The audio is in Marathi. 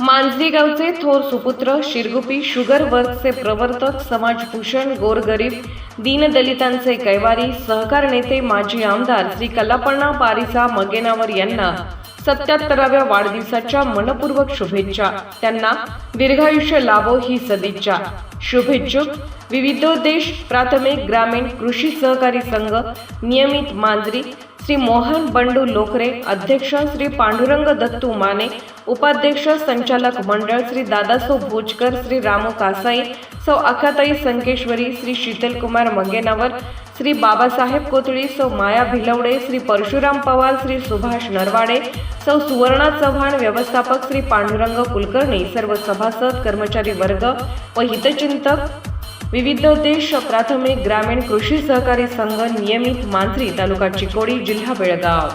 मांजरीगावचे थोर सुपुत्र शिरगुपी शुगर वर्कचे प्रवर्तक समाजभूषण गोरगरीब दीनदलितांचे कैवारी सहकार नेते माजी आमदार श्री कल्लापण्णा पारिसा मगेनावर यांना सत्याहत्तराव्या वाढदिवसाच्या मनपूर्वक शुभेच्छा. त्यांना दीर्घायुष्य लाभो ही सदिच्छा. शुभेच्छुक विविधोद्देश प्राथमिक ग्रामीण कृषी सहकारी संघ नियमित मांजरी श्री मोहन बंडू लोकरे अध्यक्ष श्री पांडुरंग दत्तू माने उपाध्यक्ष संचालक मंडळ श्री दादासो भोजकर श्री रामू कासाई सौ अखाताई संकेश्वरी श्री शीतलकुमार मंगेनावर श्री बाबासाहेब कोतळी सौ माया भिलवडे श्री परशुराम पवार श्री सुभाष नरवाडे सौ सुवर्णा चव्हाण व्यवस्थापक श्री पांडुरंग कुलकर्णी सर्व सभासद कर्मचारी वर्ग व हितचिंतक विविध उद्देश प्राथमिक ग्रामीण कृषी सहकारी संघ नियमित मांजरी तालुका चिकोडी जिल्हा बेळगाव.